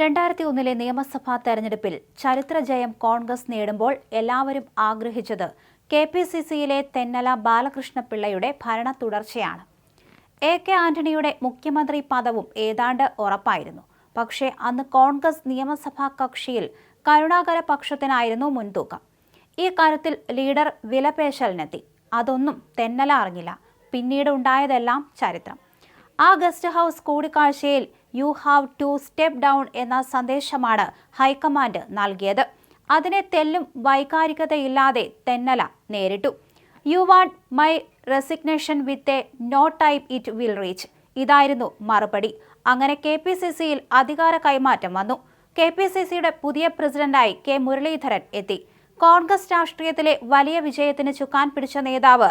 രണ്ടായിരത്തി ഒന്നിലെ നിയമസഭാ തെരഞ്ഞെടുപ്പിൽ ചരിത്രജയം കോൺഗ്രസ് നേടുമ്പോൾ എല്ലാവരും ആഗ്രഹിച്ചത് കെ പി സി സിയിലെ തെന്നല ബാലകൃഷ്ണപിള്ളയുടെ ഭരണ തുടർച്ചയാണ്. എ കെ ആന്റണിയുടെ മുഖ്യമന്ത്രി പദവും ഏതാണ്ട് ഉറപ്പായിരുന്നു. പക്ഷേ അന്ന് കോൺഗ്രസ് നിയമസഭാ കക്ഷിയിൽ കരുണാകര പക്ഷത്തിനായിരുന്നു മുൻതൂക്കം. ഈ കാര്യത്തിൽ ലീഡർ വിലപേശലിനെത്തി. അതൊന്നും തെന്നല അറിഞ്ഞില്ല. പിന്നീട് ഉണ്ടായതെല്ലാം ചരിത്രം. ആ ഗസ്റ്റ് ഹൗസ് കൂടിക്കാഴ്ചയിൽ you have to step down എന്ന സന്ദേശമാണ് ഹൈക്കമാൻഡ് നൽകിയത്. അതിനെ തെല്ലും വൈകാരികതയില്ലാതെ തെന്നല നേരിട്ടു. You want my resignation with a no type it will reach. ഇതായിരുന്നു മറുപടി. അങ്ങനെ കെ പി സി സിയിൽ അധികാര കൈമാറ്റം വന്നു. കെ പി സി സിയുടെ പുതിയ പ്രസിഡന്റായി കെ മുരളീധരൻ എത്തി. കോൺഗ്രസ് രാഷ്ട്രീയത്തിലെ വലിയ വിജയത്തിന് ചുക്കാൻ പിടിച്ച നേതാവ്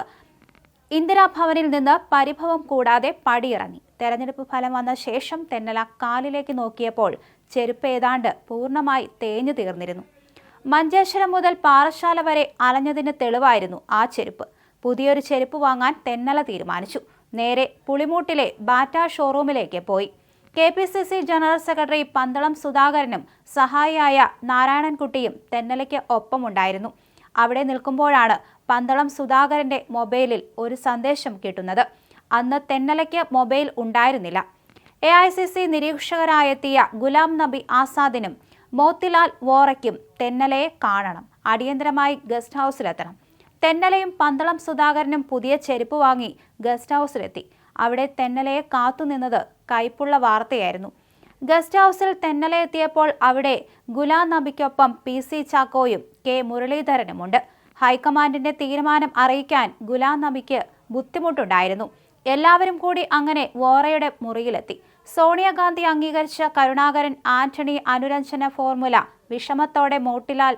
ഇന്ദിരാഭവനിൽ നിന്ന് പരിഭവം കൂടാതെ പടിയിറങ്ങി. തെരഞ്ഞെടുപ്പ് ഫലം വന്ന ശേഷം തെന്നല കാലിലേക്ക് നോക്കിയപ്പോൾ ചെരുപ്പ് ഏതാണ്ട് പൂർണമായി തേഞ്ഞു തീർന്നിരുന്നു. മഞ്ചേശ്വരം മുതൽ പാറശാല വരെ അലഞ്ഞതിന് തെളിവായിരുന്നു ആ ചെരുപ്പ്. പുതിയൊരു ചെരുപ്പ് വാങ്ങാൻ തെന്നല തീരുമാനിച്ചു. നേരെ പുളിമൂട്ടിലെ ബാറ്റ ഷോറൂമിലേക്ക് പോയി. K P C C general secretary Pandalam സുധാകരനും സഹായിയായ നാരായണൻകുട്ടിയും തെന്നലയ്ക്ക് ഒപ്പമുണ്ടായിരുന്നു. അവിടെ നിൽക്കുമ്പോഴാണ് പന്തളം സുധാകരന്റെ മൊബൈലിൽ ഒരു സന്ദേശം കിട്ടുന്നത്. അന്ന് തെന്നലയ്ക്ക് മൊബൈൽ ഉണ്ടായിരുന്നില്ല. എ ഐ സി സി നിരീക്ഷകരായെത്തിയ ഗുലാം നബി ആസാദിനും മോത്തിലാൽ വോറയ്ക്കും തെന്നലയെ കാണണം. അടിയന്തരമായി ഗസ്റ്റ് ഹൗസിലെത്തണം. തെന്നലയും പന്തളം സുധാകരനും പുതിയ ചെരുപ്പ് വാങ്ങി ഗസ്റ്റ് ഹൗസിലെത്തി. അവിടെ തെന്നലയെ കാത്തുനിന്നത് കയ്പുള്ള വാർത്തയായിരുന്നു. ഗസ്റ്റ് ഹൗസിൽ തെന്നലെ എത്തിയപ്പോൾ അവിടെ ഗുലാം നബിക്കൊപ്പം പി സി ചാക്കോയും കെ മുരളീധരനുമുണ്ട്. ഹൈക്കമാൻഡിന്റെ തീരുമാനം അറിയിക്കാൻ ഗുലാം നബിക്ക് ബുദ്ധിമുട്ടുണ്ടായിരുന്നു. എല്ലാവരും കൂടി അങ്ങനെ വോറയുടെ മുറിയിലെത്തി. സോണിയാഗാന്ധി അംഗീകരിച്ച കരുണാകരൻ ആന്റണി അനുരഞ്ജന ഫോർമുല വിഷമത്തോടെ മോട്ടിലാൽ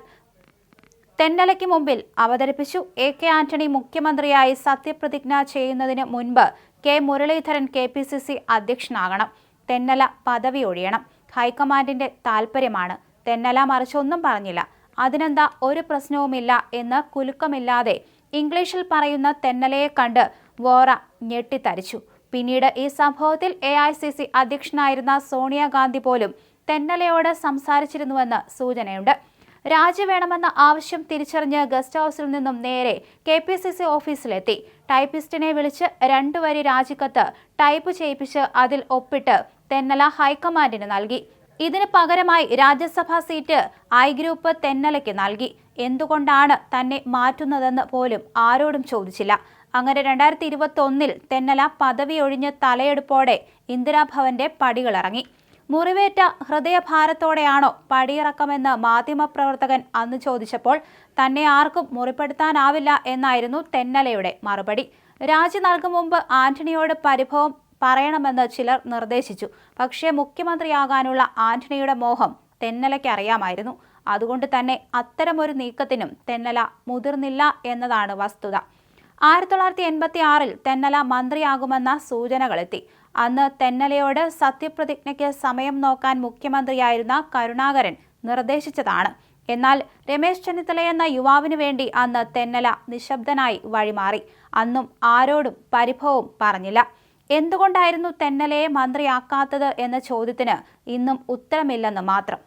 തെന്നലയ്ക്ക് മുമ്പിൽ അവതരിപ്പിച്ചു. എ കെ ആന്റണി മുഖ്യമന്ത്രിയായി സത്യപ്രതിജ്ഞ ചെയ്യുന്നതിന് മുൻപ് K Muraleedharan K P C C അധ്യക്ഷനാകണം. Thennala പദവി ഒഴിയണം. ഹൈക്കമാൻഡിന്റെ താൽപ്പര്യമാണ് തെന്നല മറിച്ചൊന്നും പറഞ്ഞില്ല. അതിനെന്താ ഒരു പ്രശ്നവുമില്ല എന്ന് കുലുക്കമില്ലാതെ ഇംഗ്ലീഷിൽ പറയുന്ന തെന്നലയെ കണ്ട് വോറ ഞെട്ടിത്തരിച്ചു. പിന്നീട് ഈ സംഭവത്തിൽ എ ഐ സി സി അധ്യക്ഷനായിരുന്ന സോണിയാഗാന്ധി പോലും തെന്നലയോട് സംസാരിച്ചിരുന്നുവെന്ന് സൂചനയുണ്ട്. രാജി വേണമെന്ന ആവശ്യം തിരിച്ചറിഞ്ഞ് ഗസ്റ്റ് ഹൗസിൽ നിന്നും നേരെ കെ പി സി സി ഓഫീസിലെത്തി. ടൈപ്പിസ്റ്റിനെ വിളിച്ച് രണ്ടു വരി രാജിക്കത്ത് ടൈപ്പ് ചെയ്യിപ്പിച്ച് അതിൽ ഒപ്പിട്ട് തെന്നല ഹൈക്കമാൻഡിന് നൽകി. ഇതിന് പകരമായി രാജ്യസഭാ സീറ്റ് ഐ ഗ്രൂപ്പ് തെന്നലയ്ക്ക് നൽകി. എന്തുകൊണ്ടാണ് തന്നെ മാറ്റുന്നതെന്ന് പോലും ആരോടും ചോദിച്ചില്ല. അങ്ങനെ രണ്ടായിരത്തി ഇരുപത്തി ഒന്നിൽ തെന്നല പദവി ഒഴിഞ്ഞ് തലയെടുപ്പോടെ ഇന്ദിരാഭവന്റെ പടികളിറങ്ങി. മുറിവേറ്റ ഹൃദയഭാരത്തോടെയാണോ പടിയിറക്കമെന്ന് മാധ്യമപ്രവർത്തകൻ അന്ന് ചോദിച്ചപ്പോൾ തന്നെ ആർക്കും മുറിപ്പെടുത്താനാവില്ല എന്നായിരുന്നു തെന്നലയുടെ മറുപടി. രാജി നൽകും മുമ്പ് ആന്റണിയോട് പരിഭവം പറയണമെന്ന് ചിലർ നിർദ്ദേശിച്ചു. പക്ഷേ മുഖ്യമന്ത്രിയാകാനുള്ള ആന്റണിയുടെ മോഹം തെന്നലയ്ക്ക് അറിയാമായിരുന്നു അതുകൊണ്ട് തന്നെ അത്തരമൊരു നീക്കത്തിനും തെന്നല മുതിർന്നില്ല എന്നതാണ് വസ്തുത. ആയിരത്തി തൊള്ളായിരത്തി എൺപത്തി ആറിൽ തെന്നല മന്ത്രിയാകുമെന്ന സൂചനകളെത്തി. അന്ന് തെന്നലയോട് സത്യപ്രതിജ്ഞയ്ക്ക് സമയം നോക്കാൻ മുഖ്യമന്ത്രിയായിരുന്ന കരുണാകരൻ നിർദ്ദേശിച്ചതാണ്. എന്നാൽ രമേശ് ചെന്നിത്തല എന്ന യുവാവിന് വേണ്ടി അന്ന് തെന്നല നിശബ്ദനായി വഴിമാറി. അന്നും ആരോടും പരിഭവവും പറഞ്ഞില്ല. എന്തുകൊണ്ടായിരുന്നു തെന്നലയെ മന്ത്രിയാക്കാത്തത് എന്ന ചോദ്യത്തിന് ഇന്നും ഉത്തരമില്ലെന്ന് മാത്രം.